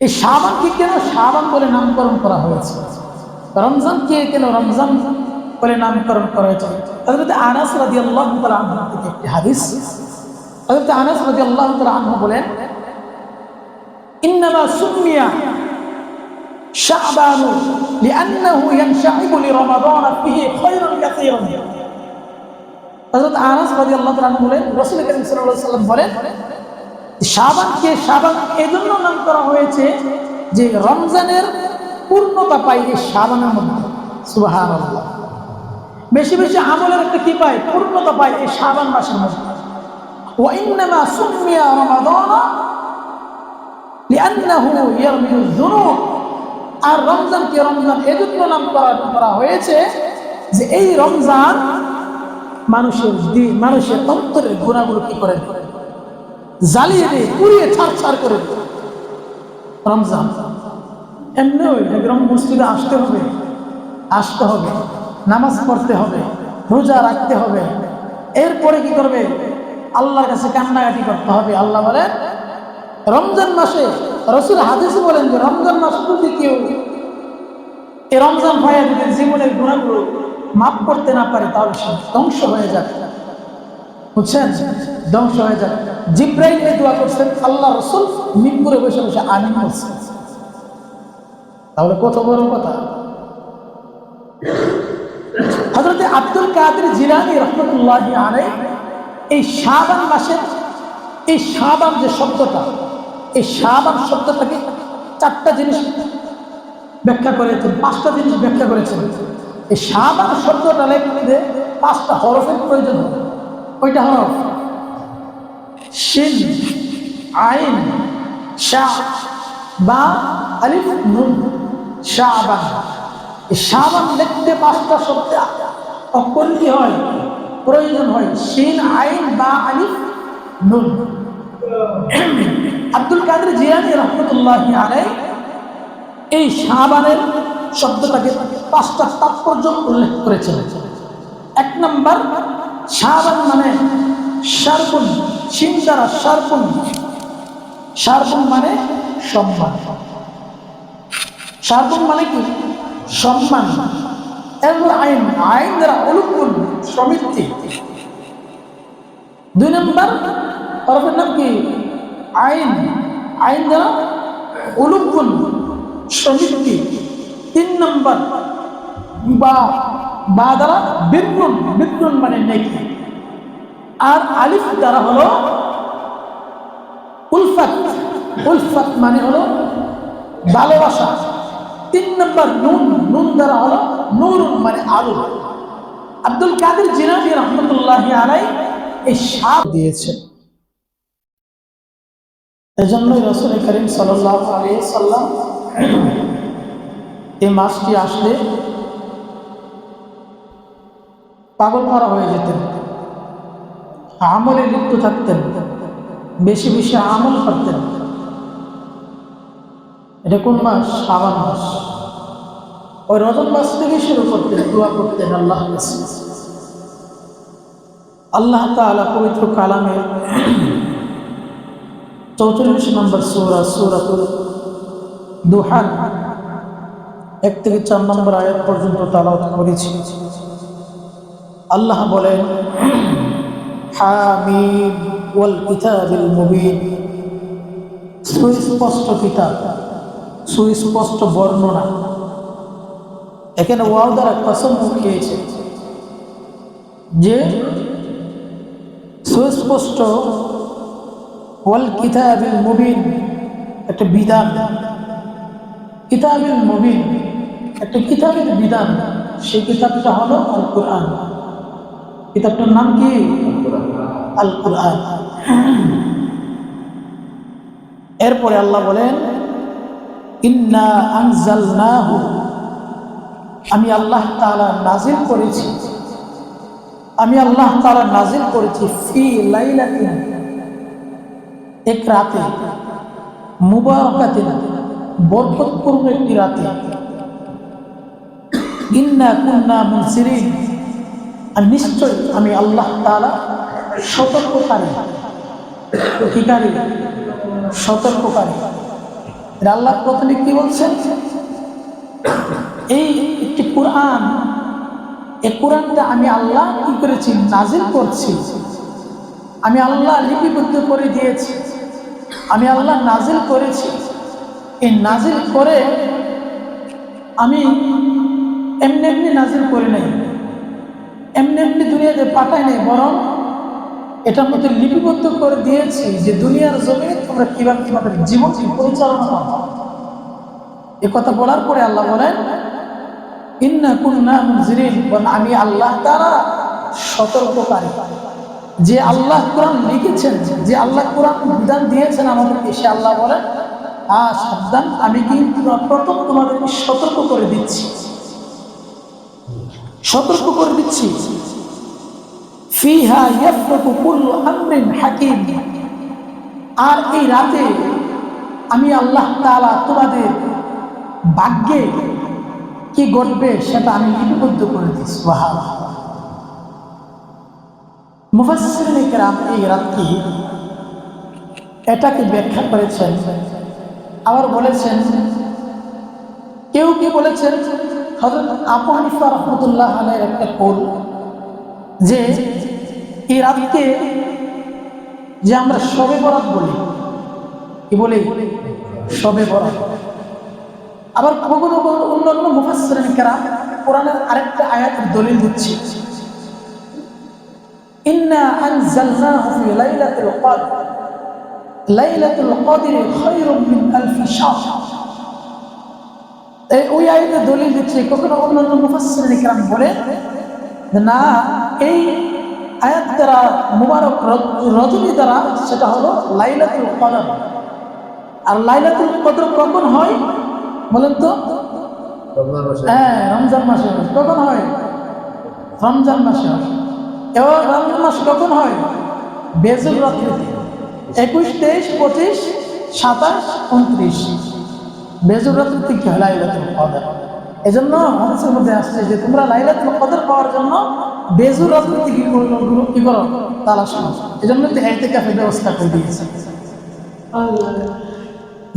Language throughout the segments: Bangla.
এই শাবানকে কেন শাবান বলে নামকরণ করা হয়েছে রমজানকে কেন রমজান বলে নামকরণ করা হয়েছে হজরত আনাস রাজি আল্লাহ আনহু থেকে একটি হাদিস হজরত আনাস রাজি আল্লাহ আনহু বলেন ইন্নামা সুমিয়া شعبان لأنه ينشعب لرمضان فيه خير كثير হযরত আনাস রাদিয়াল্লাহু তাআলা বলেন রাসূল করিম সাল্লাল্লাহু আলাইহি সাল্লাম বলেন শাবানকে শাবান এজন্য নাম করা হয়েছে যে রমজানের পূর্ণতা পাই এই শাবানের মধ্যে সুবহানাল্লাহ বেশি বেশি আমলের একটা কি পায় পূর্ণতা পায় এই শাবান মাসের মধ্যে وإنما سمي رمضان لأنه يرمي الذنوب আর রমজানকে রমজান এজন্য নাম করা করা হয়েছে যে এই রমজান মানুষের দিন মানুষের অন্তরের গুণাগুলো কি করে দেয়? জ্বালিয়ে দেয় পুড়িয়ে ছাড় ছাড় করে রমজান, এমনি একদম মসজিদে আসতে হবে আসতে হবে, নামাজ পড়তে হবে, রোজা রাখতে হবে। এরপরে কি করবে? আল্লাহর কাছে কান্নাকাটি করতে হবে। আল্লাহ বলেন রমজান মাসে রসুল হাদিসে বলেন যে, রমজান মাস যদি কেউ এই রমজান ভাইয়া যদি জীবনের গুণাগুলো মাফ করতে না পারে, তাহলে ধ্বংস হয়ে যাবে। বুঝছেন? ধ্বংস হয়ে যাবে জিব্রাইল এই দোয়া করছেন আল্লাহ রসুল মিম্বুরে বসে বসে আমিন বলছেন তাহলে কত বড় কথা? হজরত আব্দুল কাদের জিলানি রহমতুল্লাহ আলাই এই শাবান মাসের, এই শাবান যে শব্দটা, এই শাবান শব্দটাকে চারটা জিনিস ব্যাখ্যা করেছেন, পাঁচটা জিনিস ব্যাখ্যা করেছেন। এই শাবান শব্দটা লিখতে পাঁচটা হরফের প্রয়োজন হবে কয়টা হরফ শিন, আইন শাহ বা, আলিফ, নুন, শাবান। এই শাবান লিখতে পাঁচটা শব্দ। অক্ষর হয়? প্রয়োজন হয় শিন, আইন, বা, আলিফ, নুন। আব্দুল কাদের জিয়ানি রহমতুল্লাহ আলাই এই শাহবানের শব্দটাকে পাঁচটা তাৎপর্য উল্লেখ করেছেন। এক নম্বর শাহবান মানে শারপুন সিন দ্বারা শারপুন। শারপুন মানে সম্মান। শারপুন মানে কি? সম্মান। আইন আইন দ্বারা অনুকূল সমিতি দুই নম্বর হরফের নাম কি? আইন। আইন দ্বারা অনুকূল সমিতি তিন নম্বর বা বা দ্বারা বিদ্রুন বিদ্রুন মানে নেকি। আর আলিফ দ্বারা হলো উলফাত। উলফাত মানে হলো ভালোবাসা। তিন নম্বর নুন নুন দ্বারা হলো নূর মানে আলো। আব্দুল কাদের জিনাবি রহমতুল্লাহ আলাই এই সাপ দিয়েছেন। এজন্যই রসুল করিম সাল্লাম এই মাসটি আসলে পাগল করা হয়ে যেতেন। আমলে লিপ্ত থাকতেন। বেশি বেশি আমল করতেন। এটা কোন মাস? শ্রাবণ মাস। ওই রজন মাস থেকে শুরু করতেন, দোয়া করতেন আল্লাহ আল্লাহ তালা পবিত্র কালামের চৌচল্লিশ নম্বর সৌরা, সৌরাতুল দুহান এক থেকে চার নম্বর আয়াত পর্যন্ত তালাওয়াত করেছি। আল্লাহ বলেন, হামিম সুস্পষ্ট কিতাব, সুস্পষ্ট বর্ণনা। এখানে ওয়াও দ্বারা কসম খেয়েছে যে সুস্পষ্ট ওয়াল কিতাবিল মুবিন একটা বিধান। কিতাবিল মুবিন একটা কিতাবের বিধান। সেই কিতাবটা হলো আল কোরআন কিতাবটার নাম কি? আল কোরআন এরপরে আল্লাহ বলেন, ইন্না আনজালনাহু। আমি আল্লাহ তাআলা নাজিল করেছি। আমি আল্লাহ তাআলা নাজিল করেছি ফি লাইলাতিন, এক রাতে, মুবারকাতিন, বরকতপূর্ণ একটি রাতে। ইন্না কুন্না মুনসিরিন। আর নিশ্চয় আমি আল্লাহ তাআলা সতর্ককারী ঠিকারি সতর্ককারী। আল্লাহ প্রথমে কি বলছেন? এই একটি কোরআন, এই কোরআনটা আমি আল্লাহ কি করেছি? নাজিল করছি। আমি আল্লাহ লিপিবদ্ধ করে দিয়েছি। আমি আল্লাহ নাজিল করেছি। এই নাজিল করে আমি এমনি এমনি নাজিল করে নাই। এমনি এমনি দুনিয়াতে পাঠায় নাই, বরং এটার মধ্যে লিপিবদ্ধ করে দিয়েছি যে দুনিয়ার জমিনে তোমরা কীভাবে কীভাবে জীবন পরিচালনা করো। এ কথা বলার পরে আল্লাহ বলেন, ইন্না কুন্না বলেন, আমি আল্লাহ তারা সতর্ককারী। যে আল্লাহ কোরআন লিখেছেন, যে আল্লাহ কোরআন বিধান দিয়েছেন আমাদেরকে, সে আল্লাহ বলেন আ সাবধান, আমি কিন্তু প্রথম তোমাদেরকে সতর্ক করে দিচ্ছি। সতর্ক করে দিচ্ছি। আর এই রাতে আমি আল্লাহ তাআলা তোমাদের ভাগ্যে কি ঘটবে সেটা আমি লিপিবদ্ধ করে সুবহানাল্লাহ। মুফাসসিরিন এই রাতটি এটাকে ব্যাখ্যা করেছেন। আবার বলেছেন, কেউ কি বলেছেন? আবু হানিফা রহমতুল্লাহ আলাইহির একটা কোল, যে এই রাতকে যে আমরা সবে বরাত বলি। কি বলি? সবে বরাত। আবার কখনো কখনো অন্য অন্য কোরআনের আরেকটা আয়াতের দলিল দিচ্ছে। এই এই ওই আয়তে দলিল দিচ্ছে কখনো অন্যান্য মুফাসসিরিন ইকরাম বলে না এই আয়াত দ্বারা মুবারক রজনী দ্বারা সেটা হলো লাইলাতুল কদর। আর লাইলাতুল কদর কখন হয় বলেন তো? হ্যাঁ রমজান মাসে কখন হয়? রমজান মাসে হয়। এবার রমজান মাস কখন হয়? বেজুল রাত্রিতে। একুশ তেইশ পঁচিশ সাতাশ উনত্রিশ। বেজুল রাত্রিতে কি হয় লাইলাতুল কদর। এই জন্য হাদিসের মধ্যে আসছে যে তোমরা লাইলাতুল কদর পাওয়ার জন্য বেজুল রাত্রিতে কি করো কি করো? তালাশ করো। এই জন্য তো এতেকাফের ব্যবস্থা করে দিয়েছে।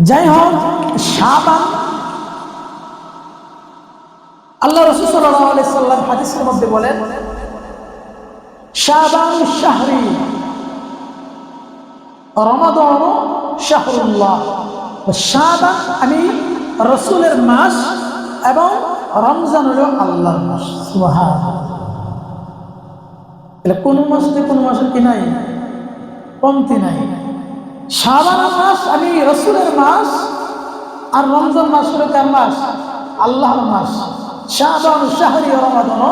যাই হোক, শাবান আল্লাহ রসুল সাল্লাহ আলি সাল্লাম হাদিসের মধ্যে বলেন, শাবান শাহরি, রমাদান শাহরুল্লাহ। শাবান আমি রসুলের মাস এবং রমজান হলো আল্লাহর মাস সুবহান তাহলে কোন মাসে কোন মাসের কি নাই? কমতি নাই। শাবান মাস আমি রসুলের মাস আর রমজান মাস হলো কার মাস? আল্লাহর মাস। শাবান শাহরি, রমাদান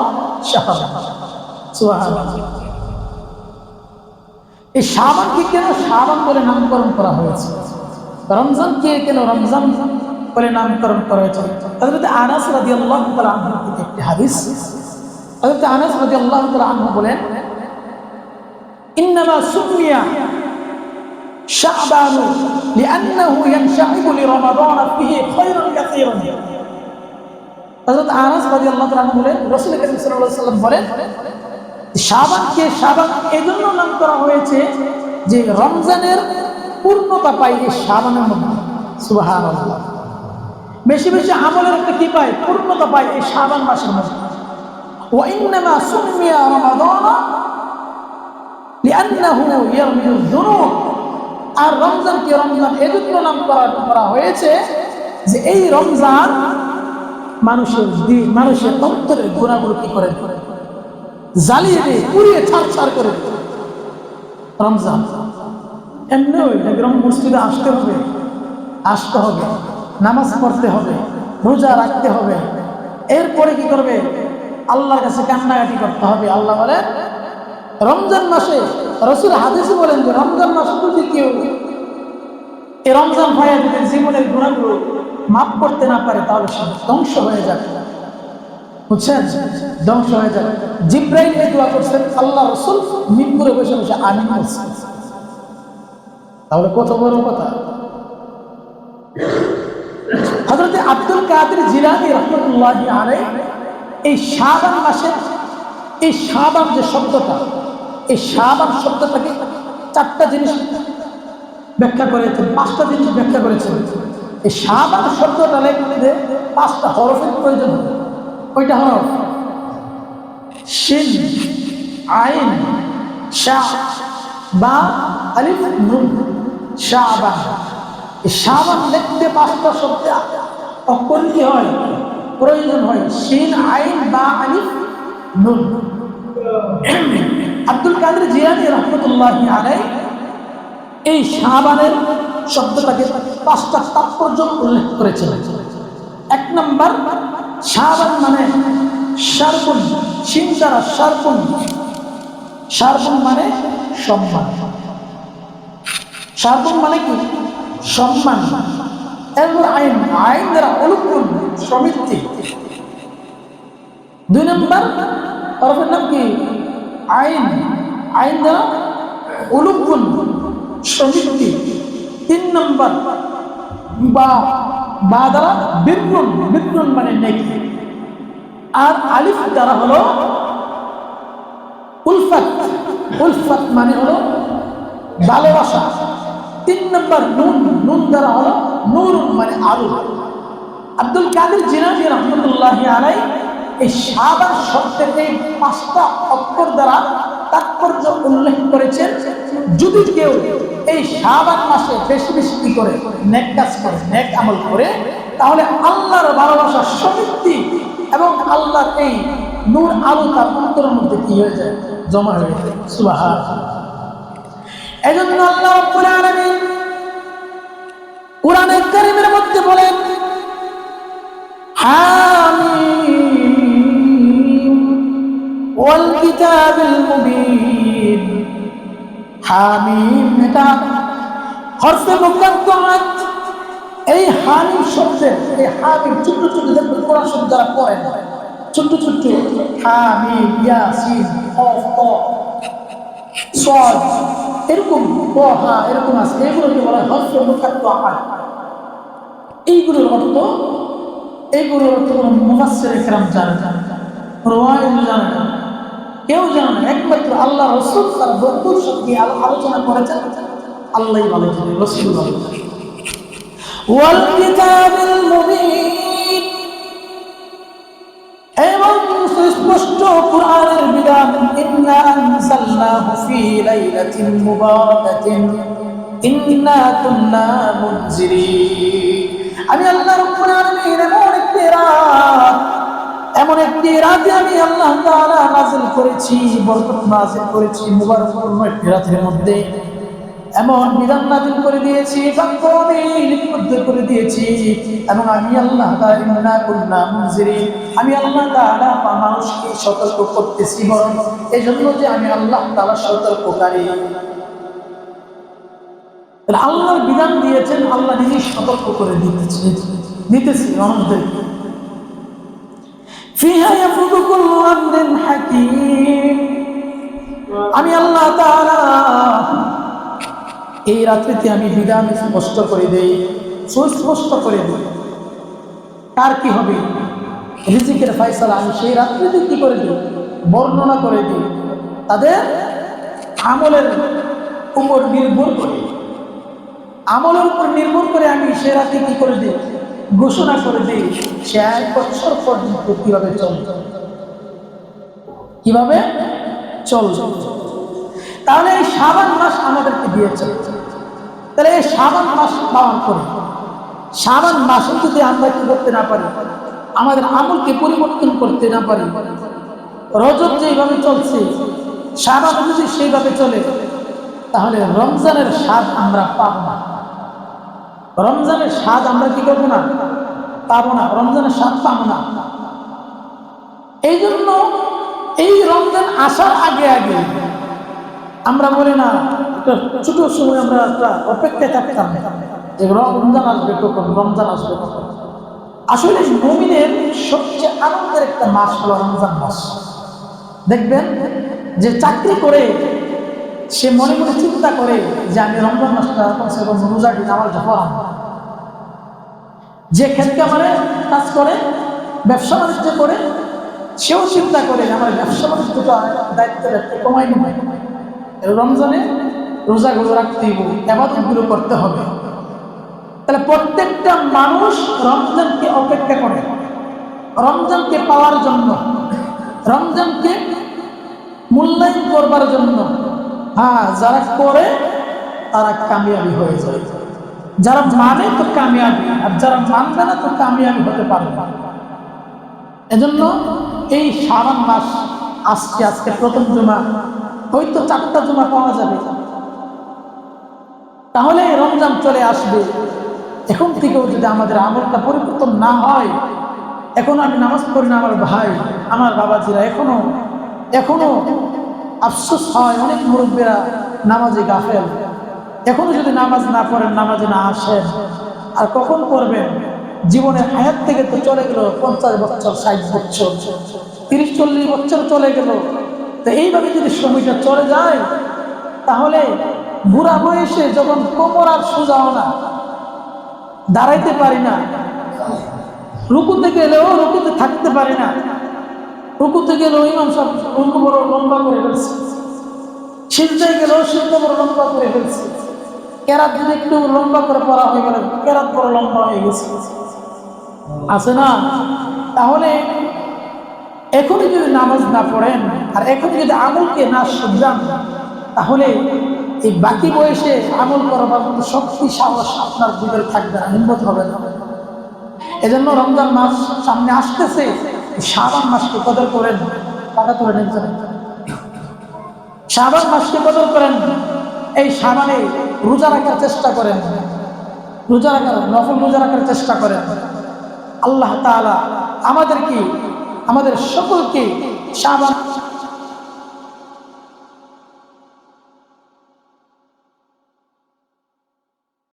এই শাবানকে কেন শাবান বলে নামকরণ করা হয়েছে? রমজানকে কেন রমজান বলে নামকরণ করা হয়েছে হযরত আনাস তাআলা আনহু থেকে একটি হাদিস। হযরত আনাস রাদিয়াল্লাহু তাআলা আনহু বলেন, ইন্নামা সুমিয়া শাবান লিআন্নাহু ইয়ানশাইবু লিরমাদান ফিহি খায়রুন কাসীরুন। হযরত আনাস রাদিয়াল্লাহু তাআলা বলেন, রাসূল করিম সাল্লাল্লাহু আলাইহি সাল্লাম বলেন, শাবানকে শাবান এজন্য নাম করা হয়েছে যে রমজানের পূর্ণতা পাই এই শাবানের মধ্যে সুবহানাল্লাহ বেশি বেশি আমলের একটা কি পায় পূর্ণতা পায় এই শাবান মাসের মধ্যে وإنما سمي رمضان لأنه يرمي الذنوب আর রমজানকে রমজান এজন্য নাম করা করা হয়েছে যে এই রমজান মানুষের দিন মানুষের অন্তরের গুণাগুলো কি করে জ্বালিয়ে দিয়ে পুড়িয়ে ছাড় ছাড় করে দেয়। রমজান এমনি ওই একদম মসজিদে আসতে হবে আসতে হবে, নামাজ পড়তে হবে, রোজা রাখতে হবে। এরপরে কি করবে? আল্লাহর কাছে কান্নাকাটি করতে হবে। আল্লাহ বলে, রমজান মাসে রসুল হাদিসে বলেন যে, রমজান মাসে যদি কেউ এই রমজান ভাইয়া যদি জীবনের গুণাগুলো মাফ করতে না পারে, তাহলে সে ধ্বংস হয়ে যাবে। বুঝছেন? ধ্বংস হয়ে যাবে। জিব্রাইল দোয়া করছেন, আল্লাহ রসুল মিরপুরে বসে বসে, আমিন করছেন তাহলে কত বড় কথা? হজরত আব্দুল কাদের জিলানি রহমতুল্লাহ আলাই এই শাবান মাসের, এই শাবান যে শব্দটা, এই শাবান শব্দটাকে চারটা জিনিস ব্যাখ্যা করেছেন, পাঁচটা জিনিস ব্যাখ্যা করেছেন। এই শাহবান শব্দটা লিখতে পাঁচটা হরফের প্রয়োজন ওইটা হরফ? শিন, আইন শাহ বা, আলিফ শাহবান। শাহবান লিখতে পাঁচটা শব্দ। অক্ষর হয়? প্রয়োজন হয়। শিন আইন, বা আলিফ, নুন। আব্দুল কাদের জিয়ানি রহমতুল্লাহ আলাই এই শাহবানের শব্দটাকে পাঁচটা তাৎপর্য উল্লেখ করেছেন। এক নম্বর, শাহবান মানে শার্পুন সিং দ্বারা শার্পুন শার্পুন মানে সম্মান। শার্পুন মানে কি? সম্মান। আইন আইন দ্বারা অনুকূল সমিতি দুই নম্বর হরফের নাম কি? আইন। আইন দ্বারা অনুকূল সমিতি তিন নম্বর, বা বা দ্বারা বিদ্রুন বিদ্রুন মানে নেকি। আর আলিফ দ্বারা হলো উলফাত। উলফাত মানে হলো ভালোবাসা। তিন নম্বর নুন নুন দ্বারা হলো নূর মানে আলু। আব্দুল কাদের জিনাজি রহমতুল্লাহ আলাই এই সাবান শব্দের এই পাঁচটা অক্ষর দ্বারা তাৎপর্য উল্লেখ করেছেন, যদি কেউ এই শাবান মাসে বেশি বেশি কি করে, নেক কাজ করে, নেক আমল করে, তাহলে আল্লাহর ভালোবাসার সমিতি এবং আল্লাহর এই নূর আলো তার অন্তরের মধ্যে কি হয়ে যায়? জমা হয়ে যায়। সুবাহ এজন্য আল্লাহ রাব্বুল আলামিন কোরআনের কারীমের মধ্যে বলেন, হামিম ওয়াল কিতাবিল মুবিন। হামিম এটা হরফে মুকাদ্দামাত এই হামিম শব্দের এই হামিম ছোট্ট ছোট্ট দেখবেন কোরআন শব্দ যারা পড়েন ছোট্ট ছোট্ট হামিম, ইয়াসিন কফ ক সদ এরকম বহা এরকম আছে এগুলোকে বলা হয় হরফে মুকাদ্দামাত এইগুলোর অর্থ এইগুলোর অর্থ কোনো মুফাসসির একরাম জানে না রওয়ায়েত জানে না কেউ জানে না একমাত্র আল্লাহ রসুল তার বন্ধুর সঙ্গে আলো- আলোচনা করেছেন আল্লাহ ভালো জানে রসুল ভালো জানে والكتاب المبين এবং সুস্পষ্ট কোরআনের বিধান, ইন্না আনজালনাহু ফি লাইলাতিন মুবারাকাতিন ইন্না কুন্না মুনজিরিন। আমি আল্লাহ রাব্বুল আলামিন এমন রাত, এমন একটি রাতে আমি আল্লাহ তাআলা নাযিল করেছি, বরকত নাযিল করেছি, মুবারকপূর্ণ একটি রাতের মধ্যে। এমন বিধান নাজিল করে দিয়েছি, বাক্য আমি করে দিয়েছি। এবং আমি আল্লাহ তাআলা কুল্লা মুনজিরিন। আমি আল্লাহ তাআলা মানুষকে সতর্ক করতেছি বরং এই জন্য যে আমি আল্লাহ তাআলা সতর্ককারী। আল্লাহর বিধান দিয়েছেন, আল্লাহ নিজেই সতর্ক করে দিতেছি দিতেছি হাকীম। আমি আল্লাহ তাআলা এই রাত্রিতে আমি বিধান স্পষ্ট করে দেই, সুস্পষ্ট করে দিই। কার কি হবে? রিজিকের ফয়সালা আমি সেই রাত্রিতে কি করে দিই? বর্ণনা করে দিই। তাদের আমলের উপর নির্ভর করে। আমলের উপর নির্ভর করে আমি সে রাতে কি করে দিই? ঘোষণা করে দিই, সে এক বছর পর্যন্ত কীভাবে চলবে? কীভাবে? চলবে। তাহলে এই শ্রাবণ মাস আমাদেরকে দিয়েছে। তাহলে এই শ্রাবণ মাস পালন করি শ্রাবণ মাসে যদি আমরা কি করতে না পারি, আমাদের আমলকে পরিবর্তন করতে না পারি, রজব যেভাবে চলছে শ্রাবণ যদি সেইভাবে চলে, তাহলে রমজানের স্বাদ আমরা পাব না। রমজানের স্বাদ আমরা কি করব না? পাবো না। রমজানের স্বাদ পাবো না। এই জন্য এই রমজান আসার আগে আগে আমরা বলি না একটা ছোট সময় আমরা একটা অপেক্ষায় থাকতাম। যে রমজান আসবে কখন? রমজান আসবে কখন? আসলে মমিনের সবচেয়ে আনন্দের একটা মাস হলো রমজান মাস। দেখবেন যে চাকরি করে, সে মনে মনে চিন্তা করে যে আমি রমজান মাসটা কমসে কম রোজা দিন আমার যখন যে ক্ষেত্রে আমার কাজ করে, ব্যবসা বাণিজ্য করে, সেও চিন্তা করে আমার ব্যবসা বাণিজ্যটা দায়িত্ব একটু কমাই নেবে। রমজানে রোজাগুলো রাখতে হইব, এবাদতগুলো করতে হবে। তাহলে প্রত্যেকটা মানুষ রমজানকে অপেক্ষা করে। রমজানকে পাওয়ার জন্য, রমজানকে মূল্যায়ন করবার জন্য। হ্যাঁ যারা করে, তারা কামিয়াবি হয়ে যায়। যারা মানে তো কামিয়াবি, আর যারা মানবে না তো কামিয়াবি হতে পারবে না। এজন্য এই সাবান মাস আসছে, আজকে প্রথম জমা। হয়তো চারটা জমা পাওয়া যাবে। তাহলে রমজান চলে আসবে। এখন থেকেও যদি আমাদের আমলটা পরিবর্তন না হয়, এখন আমি নামাজ পড়ি না আমার ভাই, আমার বাবাজিরা এখনও এখনও আফসোস হয় অনেক মুরব্বীরা নামাজে গাফেল। এখনও যদি নামাজ না পড়েন, নামাজে না আসেন, আর কখন পড়বেন? জীবনের হায়াত থেকে তো চলে গেল পঞ্চাশ বছর, ষাট বছর, তিরিশ, চল্লিশ বছর চলে গেল। তো এইভাবে যদি সময়টা চলে যায়, তাহলে বুড়া বয়সে যখন কোমর আর সোজাও না, দাঁড়াইতে পারি না। রুকুতে গেলেও রুকুতে থাকতে পারি না। রুকুতে গেলেও ইমাম সব রুকু বড় লম্বা করে ফেলছে। সিজদায় গেলেও সিজদা বড় লম্বা করে ফেলছে। কেরাত যদি একটু লম্বা করে পড়া হয়ে গেল, কেরাত বড় লম্বা হয়ে গেছে। আছে না? তাহলে এখনই যদি নামাজ না পড়েন আর এখন যদি আমলকে না শুধরান, তাহলে এই বাকি বয়সে আমল করবার মতো শক্তি, সাহস আপনার ভিতরে থাকবে না, হিম্মত হবে না। এজন্য রমজান মাস সামনে আসতেছে শাবান মাসকে কদর করেন টাকা তুলে নিচ্ছেন শাবান মাসকে কদর করেন, এই সাবানে রোজা রাখার চেষ্টা করেন। রোজা রাখার, নফল রোজা রাখার চেষ্টা করেন। আল্লাহ তাআলা আমাদেরকে আমাদের সকলকে শাবান